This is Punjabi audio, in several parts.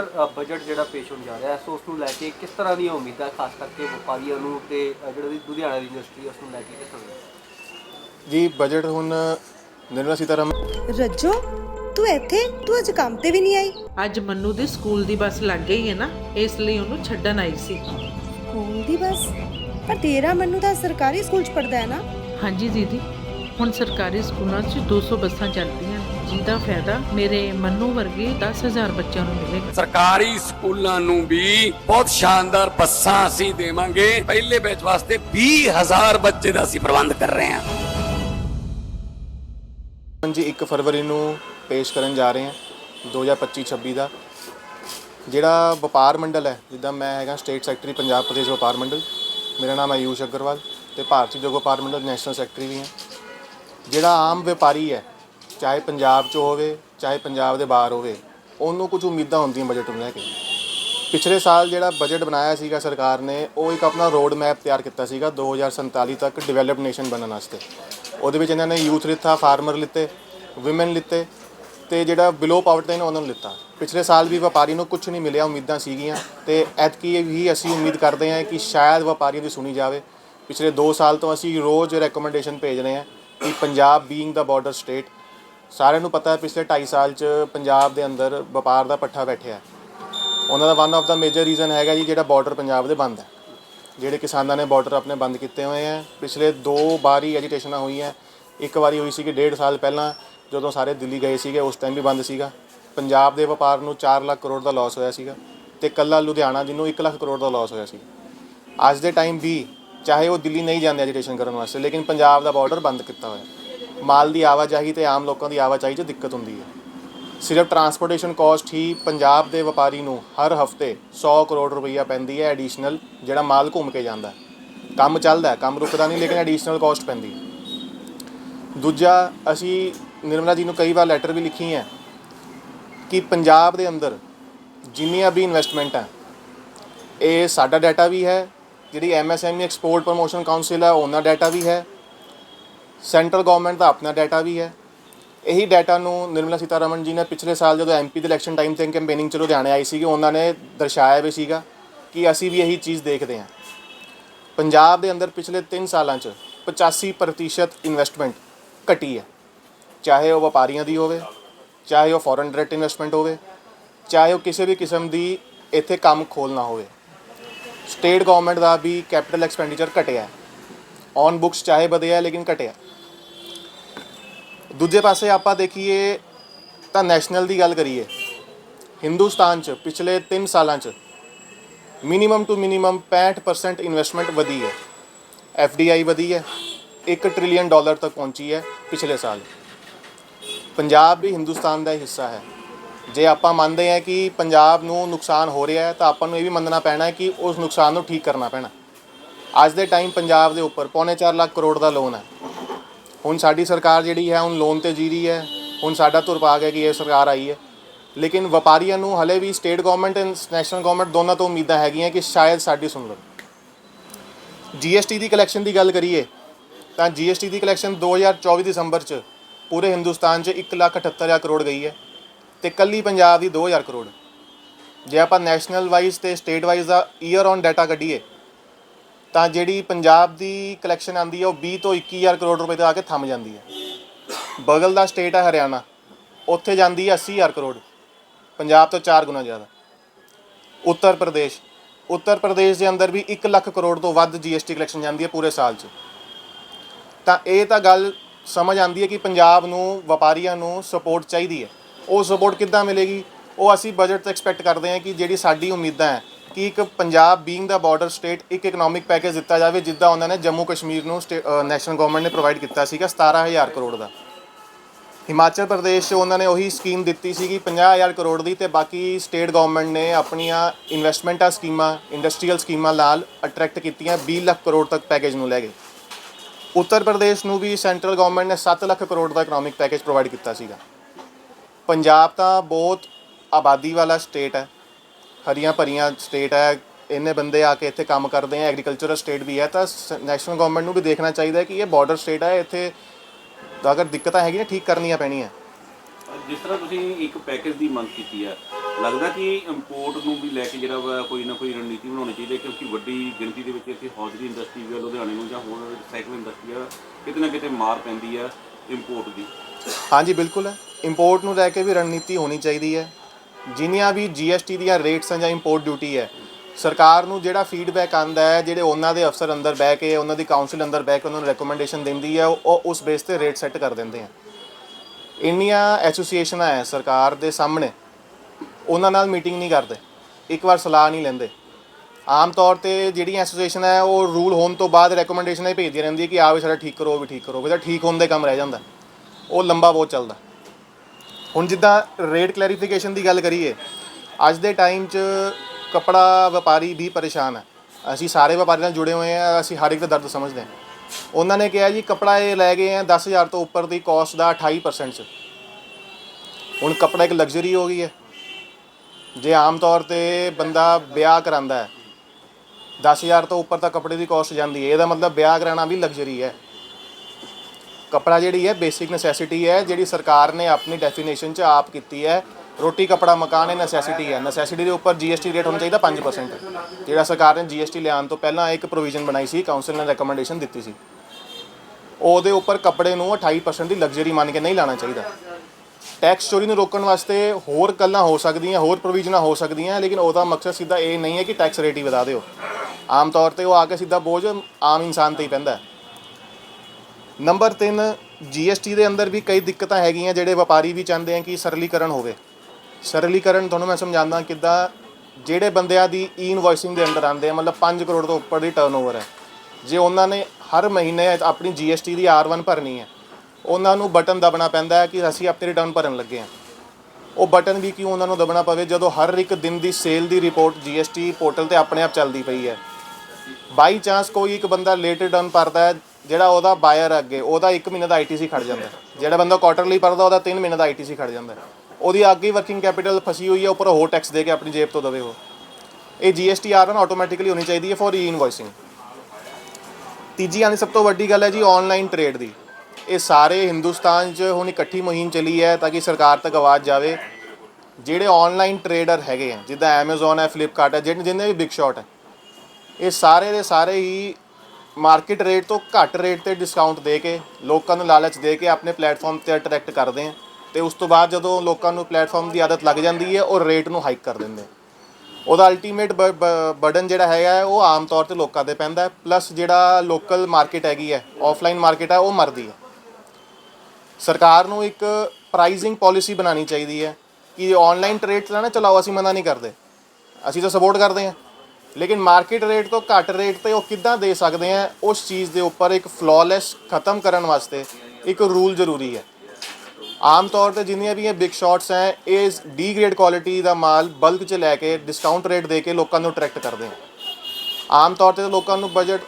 ਸਰ ਬਜਟ ਜਿਹੜਾ ਪੇਸ਼ ਹੋਣ ਜਾ ਰਿਹਾ ਹੈ ਸੋ ਉਸ ਨੂੰ ਲੈ ਕੇ ਕਿਸ ਤਰ੍ਹਾਂ ਦੀਆਂ ਉਮੀਦਾਂ ਖਾਸ ਕਰਕੇ ਵਪਾਰੀਆਂ ਨੂੰ ਤੇ ਜਿਹੜੀ ਲੁਧਿਆਣਾ ਦੀ ਇੰਡਸਟਰੀ ਉਸ ਨੂੰ ਲੈ ਕੇ ਕਿਸ ਤਰ੍ਹਾਂ? ਜੀ ਬਜਟ ਹੁਣ ਨਿਰਮਲਾ ਸੀਤਾਰਮਨ ਰੱਜੋ ਤੂੰ ਇੱਥੇ ਤੂੰ ਅੱਜ ਕੰਮ ਤੇ ਵੀ ਨਹੀਂ ਆਈ। ਅੱਜ ਮੰਨੂ ਦੀ ਸਕੂਲ ਦੀ ਬੱਸ ਲੱਗ ਗਈ ਹੈ ਨਾ ਇਸ ਲਈ ਉਹਨੂੰ ਛੱਡਣ ਆਈ ਸੀ। ਸਕੂਲ ਦੀ ਬਸ? ਪਰ ਤੇਰਾ ਮੈਨੂੰ ਤਾਂ ਸਰਕਾਰੀ ਸਕੂਲ ਚ ਪੜਦਾ ਹੈ ਨਾ। ਹਾਂਜੀ ਦੀਦੀ ਹੁਣ ਸਰਕਾਰੀ ਸਕੂਲਾਂ 'ਚ 200 ਬੱਸਾਂ ਚੱਲਦੀਆਂ। ਜਿਹਦਾ ਫਾਇਦਾ ਮੇਰੇ ਮੰਨੂ ਵਰਗੇ 10000 ਬੱਚਿਆਂ ਨੂੰ ਮਿਲੇਗਾ। ਸਰਕਾਰੀ ਸਕੂਲਾਂ ਨੂੰ ਵੀ ਬਹੁਤ ਸ਼ਾਨਦਾਰ ਬੱਸਾਂ ਅਸੀਂ ਦੇਵਾਂਗੇ। ਪਹਿਲੇ ਬੈਚ ਵਾਸਤੇ 20000 ਬੱਚੇ ਦਾ ਅਸੀਂ ਪ੍ਰਬੰਧ ਕਰ ਰਹੇ ਹਾਂ। ਜੀ 1 ਫਰਵਰੀ ਨੂੰ ਪੇਸ਼ ਕਰਨ ਜਾ ਰਹੇ ਹਾਂ 2025-26 ਦਾ। ਜਿਹੜਾ ਵਪਾਰ ਮੰਡਲ ਹੈ ਜਿੱਦਾਂ ਮੈਂ ਹੈਗਾ ਸਟੇਟ ਸੈਕਟਰੀ ਪੰਜਾਬ ਪ੍ਰਦੇਸ਼ ਵਪਾਰ ਮੰਡਲ ਮੇਰਾ ਨਾਮ ਆਯੂਸ਼ ਅਗਰਵਾਲ ਤੇ ਭਾਰਤੀ ਉਦਯੋਗ ਵਪਾਰ ਮੰਡਲ ਨੈਸ਼ਨਲ ਸੈਕਟਰੀ ਵੀ ਹਾਂ। ਜਿਹੜਾ ਆਮ ਵਪਾਰੀ ਹੈ ਚਾਹੇ ਪੰਜਾਬ 'ਚ ਹੋਵੇ, ਚਾਹੇ ਪੰਜਾਬ ਦੇ ਬਾਹਰ ਹੋਵੇ, ਉਹਨੂੰ ਕੁਝ ਉਮੀਦਾਂ ਹੁੰਦੀਆਂ ਬਜਟ ਨੂੰ ਲੈ ਕੇ। ਪਿਛਲੇ ਸਾਲ ਜਿਹੜਾ ਬਜਟ ਬਣਾਇਆ ਸੀਗਾ ਸਰਕਾਰ ਨੇ, ਉਹ ਇੱਕ ਆਪਣਾ ਰੋਡ ਮੈਪ ਤਿਆਰ ਕੀਤਾ ਸੀਗਾ 2047 ਤੱਕ ਡਿਵੈਲਪਡ ਨੇਸ਼ਨ ਬਣਨ ਵਾਸਤੇ। ਉਹਦੇ ਵਿੱਚ ਇਹਨਾਂ ਨੇ ਯੂਥ ਲਿੱਤਾ ਫਾਰਮਰ ਲਿੱਤੇ ਔਮਨ ਲਿੱਤੇ ਤੇ ਜਿਹੜਾ ਬਿਲੋ ਪਾਵਰਟੀ ਲਾਈਨ ਉਹਨਾਂ ਨੂੰ ਲਿੱਤਾ। ਪਿਛਲੇ ਸਾਲ ਵੀ ਵਪਾਰੀ ਨੂੰ ਕੁਝ ਨਹੀਂ ਮਿਲਿਆ, ਉਮੀਦਾਂ ਸੀਗੀਆਂ ਤੇ ਐਤਕੀ ਵੀ ਅਸੀਂ ਉਮੀਦ ਕਰਦੇ ਹਾਂ ਕਿ ਸ਼ਾਇਦ ਵਪਾਰੀਆਂ ਦੀ ਸੁਣੀ ਜਾਵੇ। ਪਿਛਲੇ 2 ਸਾਲ ਤੋਂ ਅਸੀਂ ਰੋਜ਼ ਰეკਮੈਂਡੇਸ਼ਨ ਭੇਜ ਰਹੇ ਹਾਂ ਕਿ ਪੰਜਾਬ ਬੀਇੰਗ ਦਾ ਬਾਰਡਰ ਸਟੇਟ ਸਾਰਿਆਂ ਨੂੰ ਪਤਾ ਹੈ, ਪਿਛਲੇ 2.5 ਸਾਲ ਚ ਪੰਜਾਬ ਦੇ ਅੰਦਰ ਵਪਾਰ ਦਾ ਪੱਠਾ ਬੈਠਿਆ ਹੈ। ਉਹਨਾਂ ਦਾ ਵਨ ਆਫ ਦਾ ਮੇਜਰ ਰੀਜ਼ਨ ਹੈਗਾ ਜੀ, ਜਿਹੜਾ ਬਾਰਡਰ ਪੰਜਾਬ ਦੇ ਬੰਦ ਹੈ। ਜਿਹੜੇ ਕਿਸਾਨਾਂ ਨੇ ਬਾਰਡਰ ਆਪਣੇ ਬੰਦ ਕੀਤੇ ਹੋਏ ਹੈ। ਪਿਛਲੇ ਦੋ ਵਾਰੀ ਐਜੀਟੇਸ਼ਨਾਂ ਹੋਈਆਂ ਇੱਕ ਵਾਰੀ ਹੋਈ ਸੀ ਕਿ ਡੇਢ ਸਾਲ ਪਹਿਲਾਂ, ਜਦੋਂ ਸਾਰੇ ਦਿੱਲੀ ਗਏ ਸੀਗੇ, ਉਸ ਟਾਈਮ ਵੀ ਬੰਦ ਸੀਗਾ। ਪੰਜਾਬ ਦੇ ਵਪਾਰ ਨੂੰ 4 ਲੱਖ ਕਰੋੜ ਦਾ ਲਾਸ ਹੋਇਆ ਸੀਗਾ ਤੇ ਕੱਲਾ ਲੁਧਿਆਣਾ, ਜਿਹਨੂੰ 1 ਲੱਖ ਕਰੋੜ ਦਾ ਲਾਸ ਹੋਇਆ ਸੀ ਅੱਜ ਦੇ ਟਾਈਮ ਵੀ, ਚਾਹੇ ਉਹ ਦਿੱਲੀ ਨਹੀਂ ਜਾਂਦੇ ਐਜੀਟੇਸ਼ਨ ਕਰਨ ਵਾਸਤੇ, ਲੇਕਿਨ ਪੰਜਾਬ ਦਾ ਬਾਰਡਰ ਬੰਦ ਕੀਤਾ ਹੋਇਆ ਮਾਲ ਦੀ ਆਵਾਜਾਈ ਤੇ ਆਮ ਲੋਕਾਂ ਦੀ ਆਵਾਜਾਈ 'ਚ ਦਿੱਕਤ ਹੁੰਦੀ ਹੈ। ਸਿਰਫ ਟਰਾਂਸਪੋਰਟੇਸ਼ਨ ਕਾਸਟ ਹੀ ਪੰਜਾਬ ਦੇ ਵਪਾਰੀ ਨੂੰ ਹਰ ਹਫ਼ਤੇ 100 ਕਰੋੜ ਰੁਪਈਆ ਪੈਂਦੀ ਹੈ ਐਡੀਸ਼ਨਲ ਜਿਹੜਾ ਮਾਲ ਘੁੰਮ ਕੇ ਜਾਂਦਾ ਕੰਮ ਚੱਲਦਾ ਕੰਮ ਰੁਕਦਾ ਨਹੀਂ, ਲੇਕਿਨ ਐਡੀਸ਼ਨਲ ਕਾਸਟ ਪੈਂਦੀ ਦੂਜਾ, ਅਸੀਂ ਨਿਰਮਲਾ ਜੀ ਨੂੰ ਕਈ ਵਾਰ ਲੈਟਰ ਵੀ ਲਿਖੀ ਹੈ ਕਿ ਪੰਜਾਬ ਦੇ ਅੰਦਰ ਜਿੰਨੀਆਂ ਵੀ ਇਨਵੈਸਟਮੈਂਟ ਹੈ, ਇਹ ਸਾਡਾ ਡਾਟਾ ਵੀ ਹੈ, ਜਿਹੜੀ ਐਮਐਸਐਮਈ ਐਕਸਪੋਰਟ ਪ੍ਰੋਮੋਸ਼ਨ ਕਾਉਂਸਲ ਹੈ, ਉਹਨਾਂ ਡਾਟਾ ਵੀ ਹੈ। ਸੈਂਟਰਲ ਗਵਰਨਮੈਂਟ ਦਾ ਆਪਣਾ ਡਾਟਾ ਵੀ ਹੈ। ਇਹੀ ਡਾਟਾ ਨੂੰ ਨਿਰਮਲਾ ਸੀਤਾਰਮਨ ਜੀ ਨੇ ਪਿਛਲੇ ਸਾਲ ਜਦੋਂ ਐਮਪੀ ਦੇ ਇਲੈਕਸ਼ਨ ਟਾਈਮ ਤੇ ਕੈਂਪੇਨਿੰਗ ਚ ਲੁਧਿਆਣੇ ਆਈ ਸੀਗੀ, ਉਹਨਾਂ ਨੇ ਦਰਸਾਇਆ ਵੀ ਸੀਗਾ ਕਿ ਅਸੀਂ ਵੀ ਇਹੀ ਚੀਜ਼ ਦੇਖਦੇ ਹਾਂ। ਪੰਜਾਬ ਦੇ ਅੰਦਰ ਪਿਛਲੇ 3 ਸਾਲਾਂ ਚ 85% ਇਨਵੈਸਟਮੈਂਟ ਘਟੀ ਹੈ। ਚਾਹੇ ਉਹ ਵਪਾਰੀਆਂ ਦੀ ਹੋਵੇ, ਚਾਹੇ ਉਹ ਫੋਰਨ ਡਾਇਰੈਕਟ ਇਨਵੈਸਟਮੈਂਟ ਹੋਵੇ, ਚਾਹੇ ਉਹ ਕਿਸੇ ਵੀ ਕਿਸਮ ਦੀ ਇੱਥੇ ਕੰਮ ਖੋਲਣਾ ਹੋਵੇ। ਸਟੇਟ ਗਵਰਨਮੈਂਟ ਦਾ ਵੀ ਕੈਪੀਟਲ ਐਕਸਪੈਂਡੀਚਰ ਘਟਿਆ ਔਨ ਬੁక్స్ ਚਾਹੇ ਵਧਿਆ ਲੇਕਿਨ ਘਟਿਆ ਦੂਜੇ ਪਾਸੇ ਆਪਾਂ ਦੇਖੀਏ ਤਾਂ ਨੈਸ਼ਨਲ ਦੀ ਗੱਲ ਕਰੀਏ, ਹਿੰਦੁਸਤਾਨ 'ਚ ਪਿਛਲੇ 3 ਸਾਲਾਂ 'ਚ ਮਿਨੀਮਮ ਟੂ ਮਿਨੀਮਮ 65% ਇਨਵੈਸਟਮੈਂਟ ਵਧੀ ਹੈ। ਐਫਡੀਆਈ ਵਧੀ ਹੈ 1 ਟ੍ਰਿਲੀਅਨ ਡਾਲਰ ਤੱਕ ਪਹੁੰਚੀ ਹੈ ਪਿਛਲੇ ਸਾਲ। ਪੰਜਾਬ ਵੀ ਹਿੰਦੁਸਤਾਨ ਦਾ ਹੀ ਹਿੱਸਾ ਹੈ। ਜੇ ਆਪਾਂ ਮੰਨਦੇ ਹਾਂ ਕਿ ਪੰਜਾਬ ਨੂੰ ਨੁਕਸਾਨ ਹੋ ਰਿਹਾ ਹੈ ਤਾਂ ਆਪਾਂ ਨੂੰ ਇਹ ਵੀ ਮੰਨਣਾ ਪੈਣਾ ਹੈ ਕਿ ਉਸ ਨੁਕਸਾਨ ਨੂੰ ਠੀਕ ਕਰਨਾ ਪੈਣਾ। ਅੱਜ ਦੇ ਟਾਈਮ ਪੰਜਾਬ ਦੇ ਉੱਪਰ ਪੌਣੇ 4 ਲੱਖ ਕਰੋੜ ਦਾ ਲੋਨ ਹੈ। ਹੁਣ ਸਾਡੀ ਸਰਕਾਰ ਜਿਹੜੀ ਹੈ ਹੁਣ ਲੋਨ ਤੇ ਜੀ ਰਹੀ ਹੈ। ਹੁਣ ਸਾਡਾ ਧੁਰ ਪਾ ਗਿਆ ਕਿ ਇਹ ਸਰਕਾਰ ਆਈ ਹੈ। ਲੇਕਿਨ ਵਪਾਰੀਆਂ ਨੂੰ ਹਲੇ ਵੀ state government and national government ਦੋਨਾਂ ਤੋਂ ਉਮੀਦਾਂ ਹੈਗੀਆਂ ਕਿ ਸ਼ਾਇਦ ਸਾਡੀ ਸੁਣ ਲਓ ਜੀਐਸਟੀ ਦੀ ਕਲੈਕਸ਼ਨ ਦੀ ਗੱਲ ਕਰੀਏ ਤਾਂ ਜੀਐਸਟੀ ਦੀ ਕਲੈਕਸ਼ਨ 2024 ਦਸੰਬਰ ਚ ਪੂਰੇ ਹਿੰਦੁਸਤਾਨ ਚ 1,78,000 ਕਰੋੜ ਗਈ ਹੈ ਤੇ ਕੱਲੀ ਪੰਜਾਬ ਦੀ 2000 ਕਰੋੜ। ਜੇ ਆਪਾਂ ਨੈਸ਼ਨਲ ਵਾਈਜ਼ ਤੇ ਸਟੇਟ ਵਾਈਜ਼ ਦਾ ਈਅਰ ਔਨ ਡਾਟਾ ਕੱਢੀਏ ਤਾਂ ਜਿਹੜੀ ਪੰਜਾਬ ਦੀ ਕਲੈਕਸ਼ਨ ਆਂਦੀ ਹੈ, ਉਹ 20 ਤੋਂ 21000 ਕਰੋੜ ਰੁਪਏ ਤੇ ਆ ਕੇ ਥੰਮ ਜਾਂਦੀ ਹੈ। ਬਗਲ ਦਾ ਸਟੇਟ ਹੈ ਹਰਿਆਣਾ, ਉੱਥੇ ਜਾਂਦੀ ਹੈ 80000 ਕਰੋੜ। ਪੰਜਾਬ ਤੋਂ 4 ਗੁਣਾ ਜ਼ਿਆਦਾ। ਉੱਤਰ ਪ੍ਰਦੇਸ਼ ਉੱਤਰ ਪ੍ਰਦੇਸ਼ ਦੇ ਅੰਦਰ ਵੀ 1 ਲੱਖ ਕਰੋੜ ਤੋਂ ਵੱਧ ਜੀਐਸਟੀ ਕਲੈਕਸ਼ਨ ਜਾਂਦੀ ਹੈ ਪੂਰੇ ਸਾਲ 'ਚ। ਤਾਂ ਇਹ ਤਾਂ ਗੱਲ ਸਮਝ ਆਂਦੀ ਹੈ ਕਿ ਪੰਜਾਬ ਨੂੰ, ਵਪਾਰੀਆਂ ਨੂੰ ਸਪੋਰਟ ਚਾਹੀਦੀ ਹੈ। ਉਹ ਸਪੋਰਟ ਕਿੱਦਾਂ ਮਿਲੇਗੀ? ਉਹ ਅਸੀਂ ਬਜਟ ਤੋਂ ਐਕਸਪੈਕਟ ਕਰਦੇ ਹਾਂ ਕਿ ਜਿਹੜੀ ਸਾਡੀ ਉਮੀਦਾਂ ਹੈ ਕਿ ਇੱਕ ਪੰਜਾਬ ਬੀਇੰਗ ਦਾ ਬਾਰਡਰ ਸਟੇਟ ਇੱਕ ਇਕਨੋਮਿਕ ਪੈਕੇਜ ਦਿੱਤਾ ਜਾਵੇ, ਜਿੱਦਾਂ ਉਹਨਾਂ ਨੇ ਜੰਮੂ ਕਸ਼ਮੀਰ ਨੂੰ ਨੈਸ਼ਨਲ ਗਵਰਨਮੈਂਟ ਨੇ ਪ੍ਰੋਵਾਈਡ ਕੀਤਾ ਸੀਗਾ 17000 ਕਰੋੜ ਦਾ। ਹਿਮਾਚਲ ਪ੍ਰਦੇਸ਼ 'ਚ ਉਹਨਾਂ ਨੇ ਉਹੀ ਸਕੀਮ ਦਿੱਤੀ ਸੀਗੀ 50000 ਕਰੋੜ ਦੀ, ਤੇ ਬਾਕੀ ਸਟੇਟ ਗਵਰਨਮੈਂਟ ਨੇ ਆਪਣੀਆਂ ਇਨਵੈਸਟਮੈਂਟਾਂ ਸਕੀਮਾਂ ਇੰਡਸਟਰੀਅਲ ਸਕੀਮਾਂ ਨਾਲ ਅਟਰੈਕਟ ਕੀਤੀਆਂ 20 ਲੱਖ ਕਰੋੜ ਤੱਕ ਪੈਕੇਜ ਨੂੰ ਲੈ ਗਏ ਉੱਤਰ ਪ੍ਰਦੇਸ਼ ਨੂੰ ਵੀ ਸੈਂਟਰਲ ਗਵਰਨਮੈਂਟ ਨੇ 7 ਲੱਖ ਕਰੋੜ ਦਾ ਇਕਨੋਮਿਕ ਪੈਕੇਜ ਪ੍ਰੋਵਾਈਡ ਕੀਤਾ ਸੀਗਾ। ਪੰਜਾਬ ਤਾਂ ਬਹੁਤ ਆਬਾਦੀ ਵਾਲਾ ਸਟੇਟ ਹੈ। ਹਰੀਆਂ ਭਰੀਆਂ ਸਟੇਟ ਹੈ ਇੰਨੇ ਬੰਦੇ ਆ ਕੇ ਇੱਥੇ ਕੰਮ ਕਰਦੇ ਆ ਐਗਰੀਕਲਚਰਲ ਸਟੇਟ ਵੀ ਹੈ ਤਾਂ ਨੈਸ਼ਨਲ ਗਵਰਨਮੈਂਟ ਨੂੰ ਵੀ ਦੇਖਣਾ ਚਾਹੀਦਾ ਹੈ ਕਿ ਇਹ ਬਾਰਡਰ ਸਟੇਟ ਹੈ ਇੱਥੇ ਅਗਰ ਦਿੱਕਤਾਂ ਹੈਗੀਆਂ ਠੀਕ ਕਰਨੀਆਂ ਪੈਣੀਆਂ। ਜਿਸ ਤਰ੍ਹਾਂ ਤੁਸੀਂ ਇੱਕ ਪੈਕੇਜ ਦੀ ਮੰਗ ਕੀਤੀ ਹੈ ਲੱਗਦਾ ਕਿ ਇੰਪੋਰਟ ਨੂੰ ਵੀ ਲੈ ਕੇ ਜਿਹੜਾ ਵਾ ਕੋਈ ਨਾ ਕੋਈ ਰਣਨੀਤੀ ਬਣਾਉਣੀ ਚਾਹੀਦੀ ਹੈ ਕਿਉਂਕਿ ਵੱਡੀ ਗਿਣਤੀ ਦੇ ਵਿੱਚ ਇੱਥੇ ਹੌਜ਼ਰੀ ਇੰਡਸਟਰੀ ਵੀ ਆ ਲੁਧਿਆਣੇ ਨੂੰ ਜਾਂ ਹੋਰ ਸਾਈਕਲ ਇੰਡਸਟਰੀ ਆ ਕਿਤੇ ਨਾ ਕਿਤੇ ਮਾਰ ਪੈਂਦੀ ਆ ਇੰਪੋਰਟ ਦੀ। ਹਾਂਜੀ ਬਿਲਕੁਲ ਹੈ। ਇੰਪੋਰਟ ਨੂੰ ਲੈ ਕੇ ਵੀ ਰਣਨੀਤੀ ਹੋਣੀ ਚਾਹੀਦੀ ਹੈ। ਜਿੰਨੀਆਂ ਵੀ ਜੀਐਸਟੀ ਦੀਆਂ ਰੇਟਸ ਜਾਂ ਇੰਪੋਰਟ ਡਿਊਟੀ ਹੈ, ਸਰਕਾਰ ਨੂੰ ਜਿਹੜਾ ਫੀਡਬੈਕ ਆਂਦਾ ਹੈ, ਜਿਹੜੇ ਉਹਨਾਂ ਦੇ ਅਫਸਰ ਅੰਦਰ ਬਹਿ ਕੇ, ਉਹਨਾਂ ਦੀ ਕਾਉਂਸਲ ਅੰਦਰ ਬਹਿ ਕੇ ਉਹਨਾਂ ਨੂੰ ਰეკਮੈਂਡੇਸ਼ਨ ਦਿੰਦੀ ਹੈ, ਉਹ ਉਸ ਬੇਸ ਤੇ ਰੇਟ ਸੈੱਟ ਕਰ ਦਿੰਦੇ ਆ। ਇੰਨੀਆਂ ਐਸੋਸੀਏਸ਼ਨਾਂ ਹੈ ਸਰਕਾਰ ਦੇ ਸਾਹਮਣੇ, ਉਹਨਾਂ ਨਾਲ ਮੀਟਿੰਗ ਨਹੀਂ ਕਰਦੇ, ਇੱਕ ਵਾਰ ਸਲਾਹ ਨਹੀਂ ਲੈਂਦੇ। ਆਮ ਤੌਰ ਤੇ ਜਿਹੜੀ ਐਸੋਸੀਏਸ਼ਨ ਹੈ, ਉਹ ਰੂਲ ਹੋਣ ਤੋਂ ਬਾਅਦ ਰეკਮੈਂਡੇਸ਼ਨਾਂ ਹੀ ਭੇਜਦੀ ਰਹਿੰਦੀ ਹੈ ਕਿ ਆ ਵੀ ਸਾਡਾ ਠੀਕ ਕਰੋ ਵੀ ਠੀਕ ਕਰੋ ਵੀ ਠੀਕ ਹੋਣ ਦੇ ਕੰਮ ਰਹਿ ਜਾਂਦਾ। ਉਹ ਲੰਬਾ ਬਹੁਤ ਚੱਲਦਾ। ਹੁਣ ਜਿੱਦਾਂ ਰੇਟ ਕਲੈਰੀਫਿਕੇਸ਼ਨ ਦੀ ਗੱਲ ਕਰੀਏ, ਅੱਜ ਦੇ ਟਾਈਮ 'ਚ ਕਪੜਾ ਵਪਾਰੀ ਵੀ ਪਰੇਸ਼ਾਨ ਹੈ ਅਸੀਂ ਸਾਰੇ ਵਪਾਰੀ ਨਾਲ ਜੁੜੇ ਹੋਏ ਆ, ਅਸੀਂ ਹਰ ਇੱਕ ਦਾ ਦਰਦ ਸਮਝਦੇ ਹਾਂ। ਉਹਨਾਂ ਨੇ ਕਿਹਾ ਜੀ, ਕਪੜਾ ਇਹ ਲੈ ਗਏ ਆ 10000 ਤੋਂ ਉੱਪਰ ਦੀ ਕਾਸਟ ਦਾ 28% 'ਚ। ਹੁਣ ਕਪੜਾ ਇੱਕ ਲਗਜ਼ਰੀ ਹੋ ਗਈ ਹੈ। ਜੇ ਆਮ ਤੌਰ ਤੇ ਬੰਦਾ ਵਿਆਹ ਕਰਾਂਦਾ ਹੈ 10000 ਤੋਂ ਉੱਪਰ ਤਾਂ ਕੱਪੜੇ ਦੀ ਕਾਸਟ ਜਾਂਦੀ ਹੈ। ਇਹਦਾ ਮਤਲਬ ਵਿਆਹ ਕਰਾਉਣਾ ਵੀ ਲਗਜ਼ਰੀ ਹੈ। ਕਪੜਾ ਜਿਹੜੀ ਹੈ ਬੇਸਿਕ ਨੈਸੈਸਿਟੀ ਹੈ, ਜਿਹੜੀ ਸਰਕਾਰ ਨੇ ਆਪਣੀ ਡੈਫੀਨੇਸ਼ਨ 'ਚ ਆਪ ਕੀਤੀ ਹੈ, ਰੋਟੀ, ਕਪੜਾ, ਮਕਾਨ ਇਹ ਨੈਸੈਸਿਟੀ ਹੈ। ਨੈਸੈਸਿਟੀ ਦੇ ਉੱਪਰ GST ਰੇਟ ਹੋਣਾ ਚਾਹੀਦਾ 5% ਜਿਹੜਾ ਸਰਕਾਰ ਨੇ GST ਲਿਆਉਣ ਤੋਂ ਪਹਿਲਾਂ ਇੱਕ ਪ੍ਰੋਵੀਜ਼ਨ ਬਣਾਈ ਸੀ ਕਾਉਂਸਲ ਨੇ ਰეკਮੈਂਡੇਸ਼ਨ ਦਿੱਤੀ ਸੀ। ਉਹਦੇ ਉੱਪਰ ਕੱਪੜੇ ਨੂੰ 28% ਦੀ ਲਗਜ਼ਰੀ ਮੰਨ ਕੇ ਨਹੀਂ ਲਾਣਾ ਚਾਹੀਦਾ। ਟੈਕਸ ਚੋਰੀ ਨੂੰ ਰੋਕਣ ਵਾਸਤੇ ਹੋਰ ਗੱਲਾਂ ਹੋ ਸਕਦੀਆਂ, ਹੋਰ ਪ੍ਰੋਵੀਜ਼ਨਾਂ ਹੋ ਸਕਦੀਆਂ, ਲੇਕਿਨ ਉਹਦਾ ਮਕਸਦ ਸਿੱਧਾ ਇਹ ਨਹੀਂ ਹੈ ਕਿ ਟੈਕਸ ਰੇਟ ਹੀ ਵਧਾ ਦਿਓ। ਆਮ ਤੌਰ ਤੇ ਉਹ ਆ ਕੇ ਸਿੱਧਾ ਬੋਝ ਆਮ ਇਨਸਾਨ ਤੇ ਹੀ ਪੈਂਦਾ ਹੈ। ਨੰਬਰ 3 GST ਦੇ ਅੰਦਰ ਵੀ ਕਈ ਦਿੱਕਤਾਂ ਹੈਗੀਆਂ ਜਿਹੜੇ ਵਪਾਰੀ ਵੀ ਚਾਹੁੰਦੇ ਆ ਕਿ ਸਰਲੀਕਰਨ ਹੋਵੇ। ਸਰਲੀਕਰਨ ਤੁਹਾਨੂੰ ਮੈਂ ਸਮਝਾਉਂਦਾ ਕਿੱਦਾਂ ਜਿਹੜੇ ਬੰਦਿਆਂ ਦੀ ਈ ਇਨਵੋਇਸਿੰਗ ਦੇ ਅੰਦਰ ਆਉਂਦੇ ਆ, ਮਤਲਬ 5 ਕਰੋੜ ਤੋਂ ਉੱਪਰ ਦੀ ਟਰਨਓਵਰ ਹੈ। ਜੇ ਉਹਨਾਂ ਨੇ ਹਰ ਮਹੀਨੇ ਆਪਣੀ GST ਦੀ R1 ਭਰਨੀ ਹੈ, ਉਹਨਾਂ ਨੂੰ ਬਟਨ ਦਬਣਾ ਪੈਂਦਾ ਹੈ ਕਿ ਅਸੀਂ ਆਪਣੀ ਰਿਟਰਨ ਭਰਨ ਲੱਗੇ ਹਾਂ। ਉਹ ਬਟਨ ਵੀ ਕਿਉਂ ਉਹਨਾਂ ਨੂੰ ਦਬਣਾ ਪਵੇ, ਜਦੋਂ ਹਰ ਇੱਕ ਦਿਨ ਦੀ ਸੇਲ ਦੀ ਰਿਪੋਰਟ GST ਪੋਰਟਲ ਤੇ ਆਪਣੇ ਆਪ ਚੱਲਦੀ ਪਈ ਹੈ। ਬਾਈ ਚਾਂਸ ਕੋਈ ਇੱਕ ਬੰਦਾ ਲੇਟ ਰਿਟਰਨ ਭਰਦਾ ਹੈ ਜਿਹੜਾ ਉਹਦਾ ਬਾਇਰ ਅੱਗੇ, ਉਹਦਾ 1 ਮਹੀਨੇ ਦਾ ਆਈਟੀਸੀ ਖੜ ਜਾਂਦਾ। ਜਿਹੜਾ ਬੰਦਾ ਕੁਆਟਰਲੀ ਭਰਦਾ ਉਹਦਾ 3 ਮਹੀਨੇ ਦਾ ਆਈਟੀਸੀ ਖੜ ਜਾਂਦਾ। ਹੈ। ਉਹਦੀ ਅੱਗੇ ਵਰਕਿੰਗ ਕੈਪੀਟਲ ਫਸੀ ਹੋਈ ਹੈ ਉੱਪਰ ਹੋਰ ਟੈਕਸ ਦੇ ਕੇ ਆਪਣੀ ਜੇਬ ਤੋਂ ਦਵੇ ਉਹ। ਇਹ GST ਆਰਨ ਆਟੋਮੈਟਿਕਲੀ ਹੋਣੀ ਚਾਹੀਦੀ ਹੈ ਫॉर ਈ ਇਨਵੋਇਸਿੰਗ ਤੀਜੀ ਆਨੀ ਸਭ ਤੋਂ ਵੱਡੀ ਗੱਲ ਹੈ ਜੀ ਆਨਲਾਈਨ ਟ੍ਰੇਡ ਦੀ। ਇਹ ਸਾਰੇ ਹਿੰਦੁਸਤਾਨ 'ਚ ਹੁਣ ਇਕੱਠੀ ਮੁਹਿੰਮ ਚੱਲੀ ਹੈ ਤਾਂ ਕਿ ਸਰਕਾਰ ਤੱਕ ਆਵਾਜ਼ ਜਾਵੇ। ਜਿਹੜੇ ਆਨਲਾਈਨ ਟ੍ਰੇਡਰ ਹੈਗੇ ਆ, ਜਿੱਦਾਂ Amazon ਹੈ, Flipkart ਹੈ ਜਿਹਨੇ ਜਿੰਨੇ ਵੀ ਬਿਗ ਸ਼ਾਟ ਹੈ, ਇਹ ਸਾਰੇ ਦੇ ਸਾਰੇ ਹੀ ਮਾਰਕੀਟ ਰੇਟ ਤੋਂ ਘੱਟ ਰੇਟ ਤੇ ਡਿਸਕਾਊਂਟ ਦੇ ਕੇ ਲੋਕਾਂ ਨੂੰ ਲਾਲਚ ਦੇ ਕੇ ਆਪਣੇ ਪਲੇਟਫਾਰਮ ਤੇ ਅਟਰੈਕਟ ਕਰਦੇ ਆ ਤੇ ਉਸ ਤੋਂ ਬਾਅਦ ਜਦੋਂ ਲੋਕਾਂ ਨੂੰ ਪਲੇਟਫਾਰਮ ਦੀ ਆਦਤ ਲੱਗ ਜਾਂਦੀ ਹੈ, ਉਹ ਰੇਟ ਨੂੰ ਹਾਈਕ ਕਰ ਦਿੰਦੇ ਉਹਦਾ ਅਲਟੀਮੇਟ ਬਰਡਨ ਜਿਹੜਾ ਹੈਗਾ ਉਹ ਆਮ ਤੌਰ ਤੇ ਲੋਕਾਂ ਤੇ ਪੈਂਦਾ ਹੈ ਪਲੱਸ ਜਿਹੜਾ ਲੋਕਲ ਮਾਰਕੀਟ ਹੈਗੀ ਹੈ ਆਫਲਾਈਨ ਮਾਰਕੀਟ ਹੈ, ਉਹ ਮਰਦੀ ਹੈ। ਸਰਕਾਰ ਨੂੰ ਇੱਕ ਪ੍ਰਾਈਸਿੰਗ ਪਾਲਿਸੀ ਬਣਾਉਣੀ ਚਾਹੀਦੀ ਹੈ ਕਿ ਆਨਲਾਈਨ ਟ੍ਰੇਡ ਚਲਾਣਾ ਚਲਾਓ ਅਸੀਂ ਮਨਾ ਨਹੀਂ ਕਰਦੇ, ਅਸੀਂ ਤਾਂ ਸਪੋਰਟ ਕਰਦੇ ਹਾਂ। ਲੇਕਿਨ ਮਾਰਕੀਟ ਰੇਟ ਤੋਂ ਘੱਟ ਰੇਟ ਤੇ ਉਹ ਕਿੱਦਾਂ ਦੇ ਸਕਦੇ ਆ, ਉਸ ਚੀਜ਼ ਦੇ ਉੱਪਰ ਇੱਕ ਫਲॉलेस ਖਤਮ ਕਰਨ ਵਾਸਤੇ ਇੱਕ ਰੂਲ ਜ਼ਰੂਰੀ ਹੈ। ਆਮ ਤੌਰ ਤੇ ਜਿੰਨੀਆਂ ਵੀ ਇਹ ਬਿਗ ਸ਼ਾਟਸ ਹੈ, ਇਹ ਡੀ ਗ੍ਰੇਡ ਕੁਆਲਿਟੀ ਦਾ ਮਾਲ ਬਲਕ 'ਚ ਲੈ ਕੇ ਡਿਸਕਾਊਂਟ ਰੇਟ ਦੇ ਕੇ ਲੋਕਾਂ ਨੂੰ ਅਟਰੈਕਟ ਕਰਦੇ ਆ। ਆਮ ਤੌਰ ਤੇ ਤਾਂ ਲੋਕਾਂ ਨੂੰ ਬਜਟ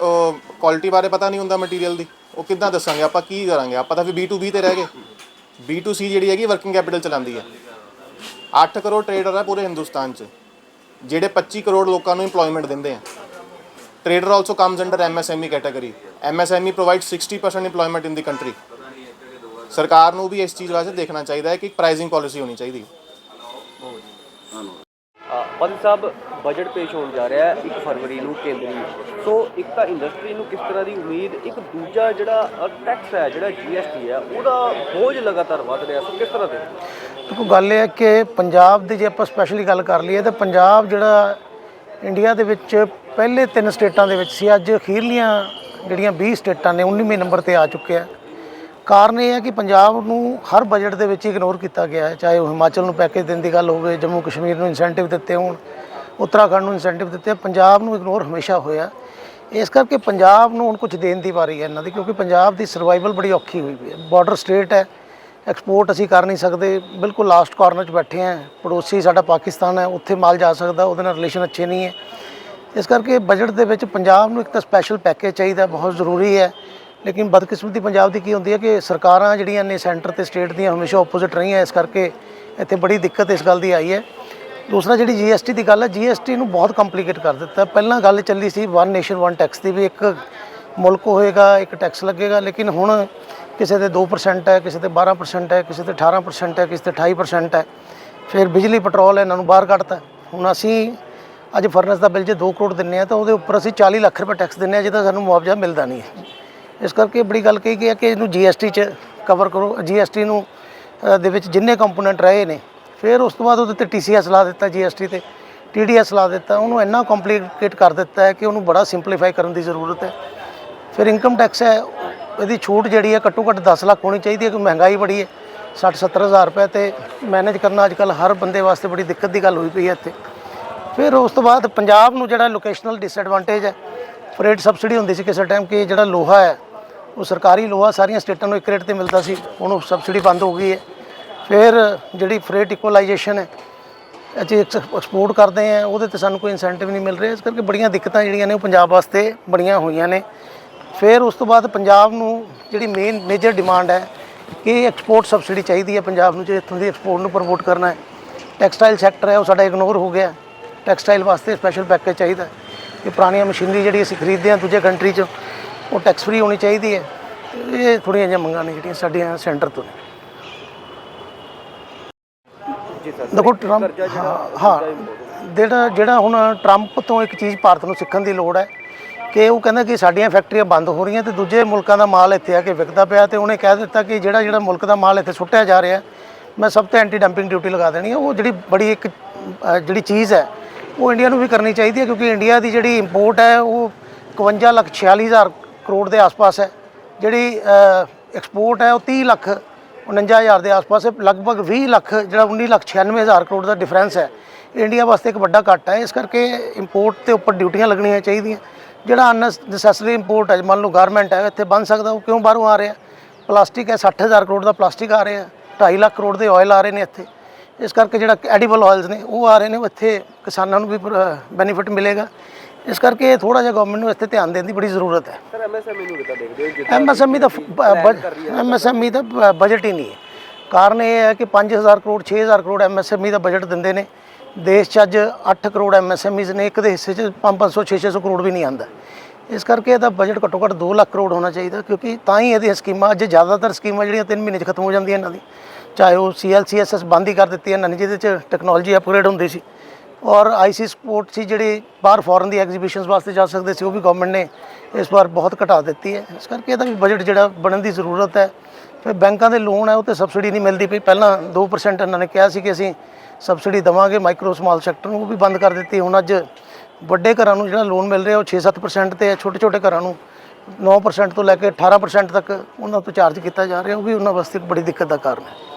ਕੁਆਲਿਟੀ ਬਾਰੇ ਪਤਾ ਨਹੀਂ ਹੁੰਦਾ ਮਟੀਰੀਅਲ ਦੀ। ਉਹ ਕਿੱਦਾਂ ਦੱਸਾਂਗੇ, ਆਪਾਂ ਕੀ ਕਰਾਂਗੇ? ਆਪਾਂ ਤਾਂ ਫਿਰ B2B ਤੇ ਰਹਿ ਗਏ। B2C ਜਿਹੜੀ ਹੈਗੀ ਵਰਕਿੰਗ ਕੈਪੀਟਲ ਚਲਾਉਂਦੀ ਹੈ। 8 ਕਰੋੜ ਟ੍ਰੇਡਰ ਹੈ ਪੂਰੇ ਹਿੰਦੁਸਤਾਨ 'ਚ। ਜਿਹੜੇ 25 ਕਰੋੜ ਲੋਕਾਂ ਨੂੰ EMPLOYMENT ਦਿੰਦੇ ਆ। Trader also comes under MSME category MSME provide 60% employment in the country ਸਰਕਾਰ ਨੂੰ ਵੀ ਇਸ ਚੀਜ਼ ਵਾਸਤੇ ਦੇਖਣਾ ਚਾਹੀਦਾ ਹੈ ਕਿ ਪ੍ਰਾਈਸਿੰਗ ਪਾਲਿਸੀ ਹੋਣੀ ਚਾਹੀਦੀ ਹੈ। ਪਤੀ ਸਾਹਿਬ ਬਜਟ ਪੇਸ਼ ਹੋਣ ਜਾ ਰਿਹਾ ਹੈ 1 ਫਰਵਰੀ ਨੂੰ ਕੇਂਦਰੀ। ਸੋ ਇੱਕ ਤਾਂ ਇੰਡਸਟਰੀ ਨੂੰ ਕਿਸ ਤਰ੍ਹਾਂ ਦੀ ਉਮੀਦ, ਇੱਕ ਦੂਜਾ ਜਿਹੜਾ ਟੈਕਸ ਹੈ, ਜਿਹੜਾ GST ਹੈ, ਉਹਦਾ ਬੋਝ ਲਗਾਤਾਰ ਵੱਧ ਰਿਹਾ। ਸੋ ਕਿਸ ਤਰ੍ਹਾਂ ਦੇ ਦੇਖੋ, ਗੱਲ ਇਹ ਹੈ ਕਿ ਪੰਜਾਬ ਦੀ ਜੇ ਆਪਾਂ ਸਪੈਸ਼ਲੀ ਗੱਲ ਕਰ ਲਈਏ, ਤਾਂ ਪੰਜਾਬ ਜਿਹੜਾ ਇੰਡੀਆ ਦੇ ਵਿੱਚ ਪਹਿਲੇ ਤਿੰਨ ਸਟੇਟਾਂ ਦੇ ਵਿੱਚ ਸੀ, ਅੱਜ ਅਖੀਰਲੀਆਂ ਜਿਹੜੀਆਂ 20 ਸਟੇਟਾਂ ਨੇ 19ਵੇਂ ਨੰਬਰ ਤੇ ਆ ਚੁੱਕਿਆ ਕਾਰਨ ਇਹ ਹੈ ਕਿ ਪੰਜਾਬ ਨੂੰ ਹਰ ਬਜਟ ਦੇ ਵਿੱਚ ਇਗਨੋਰ ਕੀਤਾ ਗਿਆ ਹੈ, ਚਾਹੇ ਉਹ ਹਿਮਾਚਲ ਨੂੰ ਪੈਕੇਜ ਦੇਣ ਦੀ ਗੱਲ ਹੋਵੇ, ਜੰਮੂ ਕਸ਼ਮੀਰ ਨੂੰ ਇਨਸੈਂਟਿਵ ਦਿੱਤੇ ਹੋਣ, ਉੱਤਰਾਖੰਡ ਨੂੰ ਇਨਸੈਂਟਿਵ ਦਿੱਤੇ ਪੰਜਾਬ ਨੂੰ ਇਗਨੋਰ ਹਮੇਸ਼ਾ ਹੋਇਆ। ਇਸ ਕਰਕੇ ਪੰਜਾਬ ਨੂੰ ਹੁਣ ਕੁਝ ਦੇਣ ਦੀ ਵਾਰੀ ਹੈ ਇਹਨਾਂ ਦੀ, ਕਿਉਂਕਿ ਪੰਜਾਬ ਦੀ ਸਰਵਾਈਵਲ ਬੜੀ ਔਖੀ ਹੋਈ ਪਈ ਹੈ। ਬਾਰਡਰ ਸਟੇਟ ਹੈ ਐਕਸਪੋਰਟ ਅਸੀਂ ਕਰ ਨਹੀਂ ਸਕਦੇ। ਬਿਲਕੁਲ ਲਾਸਟ ਕਾਰਨਰ 'ਚ ਬੈਠੇ ਹਾਂ। ਪੜੋਸੀ ਸਾਡਾ ਪਾਕਿਸਤਾਨ ਹੈ, ਉੱਥੇ ਮਾਲ ਜਾ ਸਕਦਾ, ਉਹਦੇ ਨਾਲ ਰਿਲੇਸ਼ਨ ਅੱਛੇ ਨਹੀਂ ਹੈ। ਇਸ ਕਰਕੇ ਬਜਟ ਦੇ ਵਿੱਚ ਪੰਜਾਬ ਨੂੰ ਇੱਕ ਤਾਂ ਸਪੈਸ਼ਲ ਪੈਕੇਜ ਚਾਹੀਦਾ, ਬਹੁਤ ਜ਼ਰੂਰੀ ਹੈ। ਲੇਕਿਨ ਬਦਕਿਸਮਤੀ ਪੰਜਾਬ ਦੀ ਕੀ ਹੁੰਦੀ ਹੈ ਕਿ ਸਰਕਾਰਾਂ ਜਿਹੜੀਆਂ ਨੇ ਸੈਂਟਰ ਤੇ ਸਟੇਟ ਦੀਆਂ ਹਮੇਸ਼ਾ ਆਪੋਜ਼ਿਟ ਰਹੀਆਂ, ਇਸ ਕਰਕੇ ਇੱਥੇ ਬੜੀ ਦਿੱਕਤ ਇਸ ਗੱਲ ਦੀ ਆਈ ਹੈ। ਦੂਸਰਾ ਜਿਹੜੀ GST ਦੀ ਗੱਲ ਹੈ GST ਨੂੰ ਬਹੁਤ ਕੰਪਲਿਕੇਟ ਕਰ ਦਿੱਤਾ। ਪਹਿਲਾਂ ਗੱਲ ਚੱਲੀ ਸੀ ਵਨ ਨੇਸ਼ਨ ਵਨ ਟੈਕਸ ਦੀ ਵੀ ਇੱਕ ਮੁਲਕ ਹੋਏਗਾ, ਇੱਕ ਟੈਕਸ ਲੱਗੇਗਾ। ਲੇਕਿਨ ਹੁਣ ਕਿਸੇ ਦੇ 2% ਹੈ, ਕਿਸੇ ਤੇ 12% ਹੈ, ਕਿਸੇ ਤੇ 18% ਹੈ, ਕਿਸੇ ਤੇ 28% ਹੈ। ਫਿਰ ਬਿਜਲੀ, ਪੈਟਰੋਲ ਇਹਨਾਂ ਨੂੰ ਬਾਹਰ ਕੱਢਤਾ। ਹੁਣ ਅਸੀਂ ਅੱਜ ਫਰਨਸ ਦਾ ਬਿੱਲ ਜੇ 2 ਕਰੋੜ ਦਿੰਨੇ ਆ ਤਾਂ ਉਹਦੇ ਉੱਪਰ ਅਸੀਂ 40 ਲੱਖ ਰੁਪਏ ਟੈਕਸ ਦਿੰਨੇ ਆ, ਜਿਹਦਾ ਸਾਨੂੰ ਮੁਆਵਜ਼ਾ ਮਿਲਦਾ ਨਹੀਂ ਹੈ। ਇਸ ਕਰਕੇ ਬੜੀ ਗੱਲ ਕਹੀ ਗਈ ਹੈ ਕਿ ਇਹਨੂੰ ਜੀਐਸਟੀ 'ਚ ਕਵਰ ਕਰੋ। ਜੀਐਸਟੀ ਨੂੰ ਦੇ ਵਿੱਚ ਜਿੰਨੇ ਕੰਪੋਨੈਂਟ ਰਹੇ ਨੇ, ਫਿਰ ਉਸ ਤੋਂ ਬਾਅਦ ਉਹਦੇ ਤੇ ਟੀਸੀਐਸ ਲਾ ਦਿੱਤਾ ਜੀਐਸਟੀ ਤੇ ਟੀਡੀਐਸ ਲਾ ਦਿੱਤਾ। ਉਹਨੂੰ ਇੰਨਾ ਕੰਪਲਿਕੇਟ ਕਰ ਦਿੱਤਾ ਹੈ ਕਿ ਉਹਨੂੰ ਬੜਾ ਸਿੰਪਲੀਫਾਈ ਕਰਨ ਦੀ ਜ਼ਰੂਰਤ ਹੈ। ਫਿਰ ਇਨਕਮ ਟੈਕਸ ਹੈ ਇਹਦੀ ਛੂਟ ਜਿਹੜੀ ਹੈ ਘੱਟੋ ਘੱਟ 10 ਲੱਖ ਹੋਣੀ ਚਾਹੀਦੀ ਹੈ ਕਿ ਮਹਿੰਗਾਈ ਬੜੀ ਹੈ 60 70 ਹਜ਼ਾਰ ਰੁਪਏ ਤੇ ਮੈਨੇਜ ਕਰਨਾ ਅੱਜ ਕੱਲ ਹਰ ਬੰਦੇ ਵਾਸਤੇ ਬੜੀ ਦਿੱਕਤ ਦੀ ਗੱਲ ਹੋਈ ਪਈ ਹੈ ਇੱਥੇ। ਫਿਰ ਉਸ ਤੋਂ ਬਾਅਦ ਪੰਜਾਬ ਨੂੰ ਜਿਹੜਾ ਲੋਕੇਸ਼ਨਲ ਡਿਸਐਡਵਾਂਟੇਜ ਹੈ ਫਰੇਟ ਸਬਸਿਡੀ ਹੁੰਦੀ ਸੀ ਕਿਸੇ ਟਾਈਮ ਕਿ ਜਿਹੜਾ ਲੋਹਾ ਹੈ, ਉਹ ਸਰਕਾਰੀ ਲੋਹਾ ਸਾਰੀਆਂ ਸਟੇਟਾਂ ਨੂੰ ਇੱਕ ਰੇਟ ਤੇ ਮਿਲਦਾ ਸੀ, ਹੁਣ ਉਹ ਸਬਸਿਡੀ ਬੰਦ ਹੋ ਗਈ ਹੈ। ਫਿਰ ਜਿਹੜੀ ਫਰੇਟ ਇਕੁਅਲਾਈਜੇਸ਼ਨ ਹੈ, ਅਸੀਂ ਐਕਸਪੋਰਟ ਕਰਦੇ ਆ ਉਹਦੇ ਤੇ ਸਾਨੂੰ ਕੋਈ ਇਨਸੈਂਟਿਵ ਨਹੀਂ ਮਿਲ ਰਿਹਾ, ਇਸ ਕਰਕੇ ਬੜੀਆਂ ਦਿੱਕਤਾਂ ਜਿਹੜੀਆਂ ਨੇ ਉਹ ਪੰਜਾਬ ਵਾਸਤੇ ਬੜੀਆਂ ਹੋਈਆਂ ਨੇ। ਫਿਰ ਉਸ ਤੋਂ ਬਾਅਦ ਪੰਜਾਬ ਨੂੰ ਜਿਹੜੀ ਮੇਨ ਮੇਜਰ ਡਿਮਾਂਡ ਹੈ ਕਿ ਐਕਸਪੋਰਟ ਸਬਸਿਡੀ ਚਾਹੀਦੀ ਹੈ ਪੰਜਾਬ ਨੂੰ ਜੇ ਇੱਥੋਂ ਦੀ ਐਕਸਪੋਰਟ ਨੂੰ ਪ੍ਰਮੋਟ ਕਰਨਾ ਹੈ। ਟੈਕਸਟਾਈਲ ਸੈਕਟਰ ਹੈ ਉਹ ਸਾਡਾ ਇਗਨੋਰ ਹੋ ਗਿਆ ਟੈਕਸਟਾਈਲ ਵਾਸਤੇ ਸਪੈਸ਼ਲ ਪੈਕੇਜ ਚਾਹੀਦਾ ਕਿ ਪੁਰਾਣੀਆਂ ਮਸ਼ੀਨਰੀ ਜਿਹੜੀ ਅਸੀਂ ਖਰੀਦਦੇ ਹਾਂ ਦੂਜੇ ਕੰਟਰੀ 'ਚ ਉਹ ਟੈਕਸ ਫ੍ਰੀ ਹੋਣੀ ਚਾਹੀਦੀ ਹੈ। ਇਹ ਥੋੜ੍ਹੀਆਂ ਜਿਹੀਆਂ ਮੰਗਾਂ ਨੇ ਜਿਹੜੀਆਂ ਸਾਡੀਆਂ ਸੈਂਟਰ ਤੋਂ ਨੇ। ਦੇਖੋ ਟਰੰਪ ਹਾਂ ਜਿਹੜਾ ਜਿਹੜਾ ਹੁਣ ਟਰੰਪ ਤੋਂ ਇੱਕ ਚੀਜ਼ ਭਾਰਤ ਨੂੰ ਸਿੱਖਣ ਦੀ ਲੋੜ ਹੈ ਕਿ ਉਹ ਕਹਿੰਦਾ ਕਿ ਸਾਡੀਆਂ ਫੈਕਟਰੀਆਂ ਬੰਦ ਹੋ ਰਹੀਆਂ ਤੇ ਦੂਜੇ ਮੁਲਕਾਂ ਦਾ ਮਾਲ ਇੱਥੇ ਆ ਕੇ ਵਿਕਦਾ ਪਿਆ ਤੇ ਉਹਨੇ ਕਹਿ ਦਿੱਤਾ ਕਿ ਜਿਹੜਾ ਜਿਹੜਾ ਮੁਲਕ ਦਾ ਮਾਲ ਇੱਥੇ ਸੁੱਟਿਆ ਜਾ ਰਿਹਾ, ਮੈਂ ਸਭ ਤੇ ਐਂਟੀ ਡੰਪਿੰਗ ਡਿਊਟੀ ਲਗਾ ਦੇਣੀ ਹੈ ਉਹ ਜਿਹੜੀ ਬੜੀ ਇੱਕ ਜਿਹੜੀ ਚੀਜ਼ ਹੈ, ਉਹ ਇੰਡੀਆ ਨੂੰ ਵੀ ਕਰਨੀ ਚਾਹੀਦੀ ਹੈ ਕਿਉਂਕਿ ਇੰਡੀਆ ਦੀ ਜਿਹੜੀ ਇੰਪੋਰਟ ਹੈ, ਉਹ 51 ਲੱਖ 46 ਹਜ਼ਾਰ ਕਰੋੜ ਦੇ ਆਸ-ਪਾਸ ਹੈ। ਜਿਹੜੀ ਐਕਸਪੋਰਟ ਹੈ, ਉਹ 30 ਲੱਖ 49000 ਦੇ ਆਸ-ਪਾਸ ਹੈ। ਲਗਭਗ 20 ਲੱਖ, ਜਿਹੜਾ 19 ਲੱਖ 96000 ਕਰੋੜ ਦਾ ਡਿਫਰੈਂਸ ਹੈ। ਇੰਡੀਆ ਵਾਸਤੇ ਇੱਕ ਵੱਡਾ ਘਾਟਾ ਹੈ। ਇਸ ਕਰਕੇ ਇੰਪੋਰਟ ਤੇ ਉੱਪਰ ਡਿਊਟੀਆਂ ਲੱਗਣੀਆਂ ਚਾਹੀਦੀਆਂ। ਜਿਹੜਾ ਅਨਨੈਸੈਸਰੀ ਇੰਪੋਰਟ ਹੈ ਮੰਨ ਲਓ ਗਾਰਮੈਂਟ ਹੈ ਇੱਥੇ ਬਣ ਸਕਦਾ ਉਹ ਕਿਉਂ ਬਾਹਰੋਂ ਆ ਰਿਹਾ? ਪਲਾਸਟਿਕ ਹੈ 60000 ਕਰੋੜ ਦਾ ਪਲਾਸਟਿਕ ਆ ਰਿਹਾ 2.5 ਲੱਖ ਕਰੋੜ ਦੇ ਆਇਲ ਆ ਰਹੇ ਨੇ ਇੱਥੇ। ਇਸ ਕਰਕੇ ਜਿਹੜਾ ਐਡੀਬਲ ਆਇਲਸ ਨੇ ਉਹ ਆ ਰਹੇ ਨੇ ਇੱਥੇ ਕਿਸਾਨਾਂ ਨੂੰ ਵੀ ਬੈਨੀਫਿਟ ਮਿਲੇਗਾ। ਇਸ ਕਰਕੇ ਥੋੜਾ ਜਿਹਾ ਗਵਰਨਮੈਂਟ ਨੂੰ ਇੱਥੇ ਧਿਆਨ ਦੇਣ ਦੀ ਬੜੀ ਜ਼ਰੂਰਤ ਹੈ। ਸਰ ਐਮਐਸਐਮਈ ਨੂੰ ਕਿੱਦਾਂ ਦੇਖਦੇ ਹੋ? ਐਮਐਸਐਮਈ ਦਾ ਐਮਐਸਐਮਈ ਦਾ ਬਜਟ ਹੀ। ਨਹੀਂ ਹੈ। ਕਾਰਨ ਇਹ ਹੈ ਕਿ 5000 ਕਰੋੜ 6000 ਕਰੋੜ ਐਮਐਸਐਮਈ ਦਾ ਬਜਟ ਦਿੰਦੇ ਨੇ। ਦੇਸ਼ 'ਚ ਅੱਜ 8 ਕਰੋੜ ਐਮਐਸਐਮਈਜ਼ ਨੇ, ਇੱਕ ਦੇ ਹਿੱਸੇ 'ਚ 500 600 ਕਰੋੜ ਵੀ ਨਹੀਂ ਆਂਦਾ ਇਸ ਕਰਕੇ ਇਹਦਾ ਬਜਟ ਘੱਟੋ ਘੱਟ 2 ਲੱਖ ਕਰੋੜ ਹੋਣਾ ਚਾਹੀਦਾ, ਕਿਉਂਕਿ ਤਾਂ ਹੀ ਇਹਦੀਆਂ ਸਕੀਮਾਂ, ਅੱਜ ਜ਼ਿਆਦਾਤਰ ਸਕੀਮਾਂ ਜਿਹੜੀਆਂ 3 ਮਹੀਨੇ 'ਚ ਖਤਮ ਹੋ ਜਾਂਦੀਆਂ ਇਹਨਾਂ ਦੀ। ਚਾਹੇ ਉਹ ਸੀਐਲਸੀਐਸਐਸ ਬੰਦ ਹੀ ਕਰ ਦਿੱਤੀ ਇਹਨਾਂ ਨੇ, ਜਿਹਦੇ 'ਚ ਟੈਕਨੋਲੋਜੀ ਅਪਗ੍ਰੇਡ ਹੁੰਦੀ ਸੀ। ਔਰ ਆਈਸੀ ਸਪੋਰਟ ਸੀ, ਜਿਹੜੇ ਬਾਹਰ ਫੋਰਨ ਦੀ ਐਗਜ਼ੀਬਿਸ਼ਨਸ ਵਾਸਤੇ ਜਾ ਸਕਦੇ ਸੀ, ਉਹ ਵੀ ਗਵਰਨਮੈਂਟ ਨੇ ਇਸ ਵਾਰ ਬਹੁਤ ਘਟਾ ਦਿੱਤੀ ਹੈ। ਇਸ ਕਰਕੇ ਇਹਦਾ ਵੀ ਬਜਟ ਜਿਹੜਾ ਬਣਨ ਦੀ ਜ਼ਰੂਰਤ ਹੈ। ਫਿਰ ਬੈਂਕਾਂ ਦੇ ਲੋਨ ਹੈ, ਉਹ ਤੇ ਸਬਸਿਡੀ ਨਹੀਂ ਮਿਲਦੀ ਪਈ। ਪਹਿਲਾਂ 2% ਇਹਨਾਂ ਨੇ ਕਿਹਾ ਸੀ ਕਿ ਅਸੀਂ ਸਬਸਿਡੀ ਦੇਵਾਂਗੇ। ਮਾਈਕਰੋ ਸਮਾਲ ਸੈਕਟਰ ਨੂੰ ਉਹ ਵੀ ਬੰਦ ਕਰ ਦਿੱਤੀ। ਹੁਣ ਅੱਜ ਵੱਡੇ ਘਰਾਂ ਨੂੰ ਜਿਹੜਾ ਲੋਨ ਮਿਲ ਰਿਹਾ, ਉਹ 6-7% ਤੇ ਹੈ। ਛੋਟੇ ਛੋਟੇ ਘਰਾਂ ਨੂੰ 9% ਤੋਂ ਲੈ ਕੇ 18% ਤੱਕ ਉਹਨਾਂ ਤੋਂ ਚਾਰਜ ਕੀਤਾ ਜਾ ਰਿਹਾ। ਉਹ ਵੀ ਉਹਨਾਂ ਵਾਸਤੇ ਬੜੀ ਦਿੱਕਤ ਦਾ ਕਾਰਨ ਹੈ।